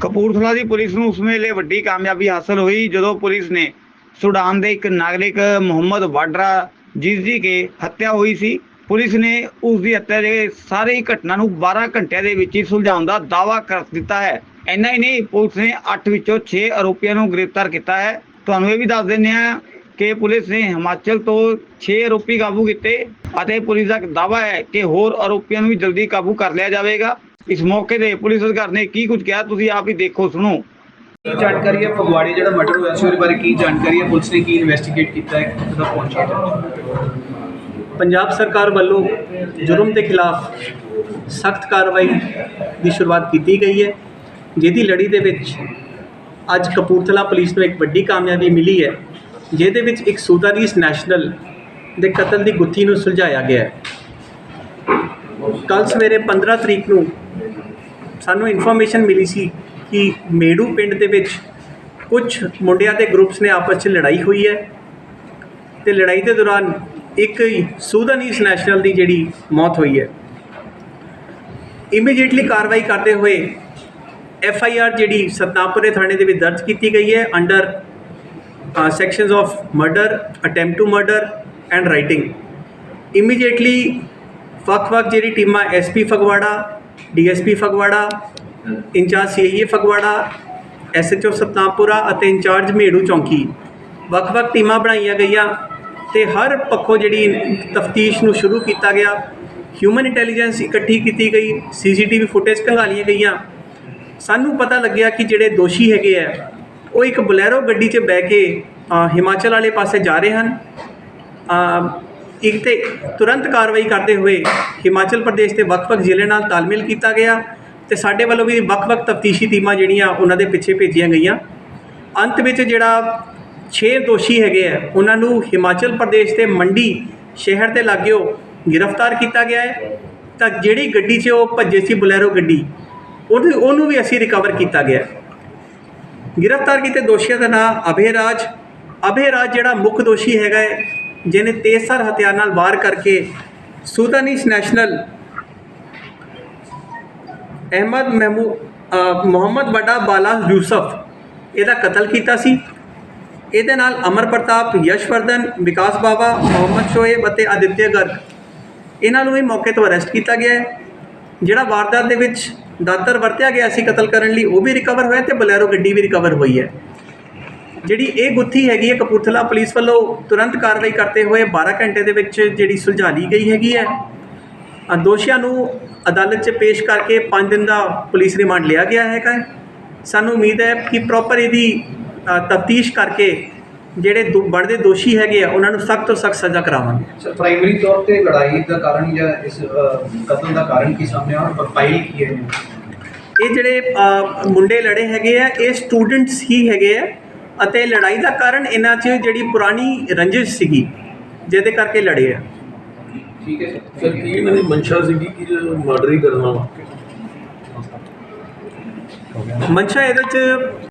ਕਪੂਰਥਲਾ ਦੀ police ਨੂੰ ਉਸ ਵੇਲੇ ਵੱਡੀ ਕਾਮਯਾਬੀ ਹਾਸਲ ਹੋਈ, ਜਦੋਂ ਪੁਲਿਸ ਨੇ ਸੁਡਾਨ ਦੇ ਇੱਕ ਨਾਗਰਿਕ ਮੁਹੰਮਦ ਵਾਡਰਾ ਜਿਸ ਦੀ ਕਿ ਹੱਤਿਆ ਹੋਈ ਸੀ। ਪੁਲਿਸ ਨੇ ਉਸ ਦੀ ਹੱਤਿਆ ਦੇ ਸਾਰੇ ਹੀ ਘਟਨਾ ਨੂੰ 12 ਘੰਟਿਆਂ ਦੇ ਵਿੱਚ ਹੀ ਸੁਲਝਾਉਣ ਦਾ ਦਾਅਵਾ ਕਰ ਦਿੱਤਾ ਹੈ। ਇੰਨਾ ਹੀ ਨਹੀਂ, ਪੁਲਿਸ ਨੇ 8 ਵਿੱਚੋਂ 6 ਆਰੋਪੀਆਂ ਨੂੰ ਗ੍ਰਿਫਤਾਰ ਕੀਤਾ ਹੈ। ਤੁਹਾਨੂੰ ਇਹ ਵੀ ਦੱਸ ਦਿੰਦੇ ਹਾਂ ਕਿ ਪੁਲਿਸ ਨੇ ਹਿਮਾਚਲ ਤੋਂ 6 ਆਰੋਪੀ ਕਾਬੂ ਕੀਤੇ ਅਤੇ ਪੁਲਿਸ ਦਾ ਦਾਅਵਾ ਹੈ ਕਿ ਹੋਰ ਆਰੋਪੀਆਂ ਨੂੰ ਵੀ ਜਲਦੀ ਕਾਬੂ ਕਰ ਲਿਆ ਜਾਵੇਗਾ। ਇਸ ਮੌਕੇ ਤੇ ਪੁਲਿਸ ਅਧਿਕਾਰੀ ਨੇ ਕੀ ਕੁਝ ਕਿਹਾ? ਤੁਸੀਂ ਆਪ ਹੀ ਦੇਖੋ ਸੁਣੋ। ਕੀ ਜਾਣਕਾਰੀ ਹੈ ਫਗਵਾੜੇ ਜਿਹੜਾ ਮਰਡਰ ਹੋਇਆ ਸੀ ਉਹਦੇ ਬਾਰੇ ਕੀ ਜਾਣਕਾਰੀ ਹੈ? ਪੁਲਿਸ ਨੇ ਕੀ ਇਨਵੈਸਟੀਗੇਟ ਕੀਤਾ ਹੈ? ਕਿੱਥੇ ਤੱਕ ਪਹੁੰਚਿਆ ਹੈ? ਪੰਜਾਬ ਸਰਕਾਰ ਵੱਲੋਂ ਜੁਰਮ ਦੇ ਖਿਲਾਫ ਸਖਤ ਕਾਰਵਾਈ ਦੀ ਸ਼ੁਰੂਆਤ ਕੀਤੀ ਗਈ ਹੈ ਜਿਹਦੀ ਲੜੀ ਦੇ ਵਿੱਚ ਅੱਜ ਕਪੂਰਥਲਾ ਪੁਲਿਸ ਨੂੰ ਇੱਕ ਵੱਡੀ ਕਾਮਯਾਬੀ ਮਿਲੀ ਹੈ ਜਿਹਦੇ ਵਿੱਚ ਇੱਕ ਸੂਦਾਨੀਸ ਨੈਸ਼ਨਲ ਦੇ ਕਤਲ ਦੀ ਗੁੱਥੀ ਨੂੰ ਸੁਲਝਾਇਆ ਗਿਆ ਹੈ। ਕੱਲ ਸਵੇਰੇ 15 ਤਰੀਕ ਨੂੰ ਸਾਨੂੰ ਇਨਫੋਰਮੇਸ਼ਨ ਮਿਲੀ ਸੀ ਕਿ ਮੇੜੂ ਪਿੰਡ ਦੇ ਵਿੱਚ ਕੁਝ ਮੁੰਡਿਆਂ ਦੇ ਗਰੁੱਪਸ ਨੇ ਆਪਸ 'ਚ ਲੜਾਈ ਹੋਈ ਹੈ ਤੇ ਲੜਾਈ ਦੇ ਦੌਰਾਨ ਇੱਕ ਸੂਦਾਨੀਸ ਨੈਸ਼ਨਲ ਦੀ ਜਿਹੜੀ ਮੌਤ ਹੋਈ ਹੈ। ਇਮੀਡੀਏਟਲੀ ਕਾਰਵਾਈ ਕਰਦੇ ਹੋਏ ਐਫ ਆਈ ਆਰ ਜਿਹੜੀ ਸਤਨਾਪੁਰੇ ਥਾਣੇ ਦੇ ਵਿੱਚ ਦਰਜ ਕੀਤੀ ਗਈ ਹੈ under sections of murder attempt to murder and rioting immediately ਵੱਖ-ਵੱਖ ਜਿਹੜੀ ਟੀਮਾਂ SP Phagwara DSP Phagwara, incharge CIA Phagwara, SHO Satnampura ਅਤੇ ਇੰਚਾਰਜ ਮੇੜੂ ਚੌਂਕੀ। ਵੱਖ-ਵੱਖ ਟੀਮਾਂ ਬਣਾਈਆਂ ਗਈਆਂ ਤੇ ਹਰ ਪੱਖੋਂ ਜਿਹੜੀ ਤਫਤੀਸ਼ ਨੂੰ ਸ਼ੁਰੂ ਕੀਤਾ ਗਿਆ ਹਿਊਮਨ ਇੰਟੈਲੀਜੈਂਸ ਇਕੱਠੀ ਕੀਤੀ ਗਈ, ਸੀਸੀਟੀਵੀ ਫੁਟੇਜ ਖੰਗਾਲੀਆਂ ਗਈਆਂ। ਸਾਨੂੰ ਪਤਾ ਲੱਗਿਆ ਕਿ ਜਿਹੜੇ ਦੋਸ਼ੀ ਹੈਗੇ ਆ, ਉਹ ਇੱਕ ਬਲੈਰੋ ਗੱਡੀ 'ਚ ਬਹਿ ਕੇ ਹਿਮਾਚਲ ਵਾਲੇ ਪਾਸੇ ਜਾ ਰਹੇ ਹਨ। ਇੱਕ ਤੇ ਤੁਰੰਤ ਕਾਰਵਾਈ ਕਰਦੇ ਹੋਏ ਹਿਮਾਚਲ ਪ੍ਰਦੇਸ਼ ਦੇ ਵੱਖ-ਵੱਖ ਜ਼ਿਲ੍ਹੇ ਨਾਲ ਤਾਲਮੇਲ ਕੀਤਾ ਗਿਆ ਤੇ ਸਾਡੇ ਵੱਲੋਂ ਵੀ ਵੱਖ-ਵੱਖ ਤਫਤੀਸ਼ੀ ਟੀਮਾਂ ਜਿਹੜੀਆਂ ਉਹਨਾਂ ਦੇ ਪਿੱਛੇ ਭੇਜੀਆਂ ਗਈਆਂ। ਅੰਤ ਵਿੱਚ ਜਿਹੜਾ 6 ਦੋਸ਼ੀ ਹੈਗੇ ਆ, ਉਹਨਾਂ ਨੂੰ ਹਿਮਾਚਲ ਪ੍ਰਦੇਸ਼ ਦੇ ਮੰਡੀ ਸ਼ਹਿਰ ਦੇ ਲਾਗਿਓ ਗ੍ਰਿਫਤਾਰ ਕੀਤਾ ਗਿਆ ਹੈ। ਤਾਂ ਜਿਹੜੀ ਗੱਡੀ 'ਚ ਉਹ ਭੱਜੇ ਸੀ ਬੁਲੈਰੋ ਗੱਡੀ ਉਹਨੂੰ ਉਹਨੂੰ ਵੀ ਅਸੀਂ ਰਿਕਵਰ ਕੀਤਾ ਗਿਆ। ਗ੍ਰਿਫਤਾਰ ਕੀਤੇ ਦੋਸ਼ੀਆਂ ਦਾ ਨਾਮ ਅਭੇ ਰਾਜ। ਅਭੇ ਰਾਜ ਜਿਹੜਾ ਮੁੱਖ ਦੋਸ਼ੀ ਹੈਗਾ ਹੈ ਜਿਹਨੇ ਤੇਜ਼ਧਾਰ ਹਥਿਆਰ ਨਾਲ ਵਾਰ ਕਰਕੇ ਸੂਦਾਨੀਸ ਨੈਸ਼ਨਲ ਅਹਿਮਦ ਮਹਿਮੂ ਮੁਹੰਮਦ ਵੱਡਾ ਬਾਲਾ ਯੂਸਫ ਇਹਦਾ ਕਤਲ ਕੀਤਾ ਸੀ। ਇਹਦੇ ਨਾਲ ਅਮਰ ਪ੍ਰਤਾਪ ਯਸ਼ਵਰਧਨ ਵਿਕਾਸ ਬਾਵਾ, ਮੁਹੰਮਦ ਸ਼ੋਏਬ ਅਤੇ ਆਦਿਤਿਆ ਗਰਗ ਇਹਨਾਂ ਨੂੰ ਵੀ ਮੌਕੇ ਤੋਂ ਅਰੈਸਟ ਕੀਤਾ ਗਿਆ ਹੈ। ਜਿਹੜਾ ਵਾਰਦਾਤ ਦੇ ਵਿੱਚ ਦਾਤਰ ਵਰਤਿਆ ਗਿਆ ਸੀ ਕਤਲ ਕਰਨ ਲਈ, ਉਹ ਵੀ ਰਿਕਵਰ ਹੋਇਆ ਤੇ ਬਲੈਰੋ ਗੱਡੀ ਵੀ ਰਿਕਵਰ ਹੋਈ ਹੈ। ਜਿਹੜੀ ਇਹ ਗੁੱਥੀ ਹੈਗੀ ਹੈ ਕਪੂਰਥਲਾ ਪੁਲਿਸ ਵੱਲੋਂ ਤੁਰੰਤ ਕਾਰਵਾਈ ਕਰਦੇ ਹੋਏ 12 ਘੰਟੇ ਦੇ ਵਿੱਚ ਜਿਹੜੀ ਸੁਲਝਾ ਲਈ ਗਈ ਹੈਗੀ ਹੈ। ਦੋਸ਼ੀਆਂ ਨੂੰ ਅਦਾਲਤ 'ਚ ਪੇਸ਼ ਕਰਕੇ 5 ਦਿਨ ਦਾ ਪੁਲਿਸ ਰਿਮਾਂਡ ਲਿਆ ਗਿਆ ਹੈਗਾ। ਸਾਨੂੰ ਉਮੀਦ ਹੈ ਕਿ ਪ੍ਰੋਪਰ ਇਹਦੀ ਤਫਤੀਸ਼ ਕਰਕੇ ਜਿਹੜੇ ਦੋ- ਬਣਦੇ ਦੋਸ਼ੀ ਹੈਗੇ ਆ ਉਹਨਾਂ ਨੂੰ ਸਖਤ ਤੋਂ ਸਖਤ ਸਜ਼ਾ ਕਰਾਵਾਂਗੇ। ਸਰ ਪ੍ਰਾਇਮਰੀ ਤੌਰ ਤੇ ਲੜਾਈ ਦਾ ਕਾਰਨ ਜਾਂ ਇਸ ਕਤਲ ਦਾ ਕਾਰਨ ਕੀ ਸਾਹਮਣੇ ਆਇਆ ਔਰ ਫਾਈਲ ਕੀ ਹੈ? ਇਹ ਜਿਹੜੇ ਮੁੰਡੇ ਲੜੇ ਹੈਗੇ ਆ ਇਹ ਸਟੂਡੈਂਟਸ ਹੀ ਹੈਗੇ ਆ। ਅਤੇ ਲੜਾਈ ਦਾ ਕਾਰਨ ਇਹਨਾਂ 'ਚ ਜਿਹੜੀ ਪੁਰਾਣੀ ਰੰਜਿਸ਼ ਸੀਗੀ ਜਿਹਦੇ ਕਰਕੇ ਲੜੇ ਆ। ਠੀਕ ਹੈ ਸਰ। ਕੀ ਇਹਨਾਂ ਦੀ ਮਨਸ਼ਾ ਸੀਗੀ? ਕਿ ਮਰਡਰ ਹੀ ਕਰਨਾ ਵਾ ਮਨਸ਼ਾ ਇਹਦੇ 'ਚ